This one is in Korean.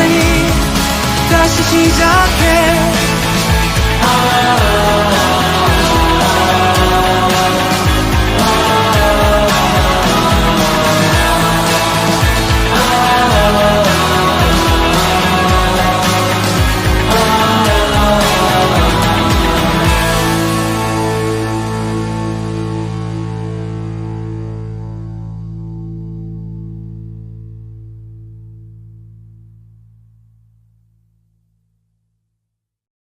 질 테니 다시 시작해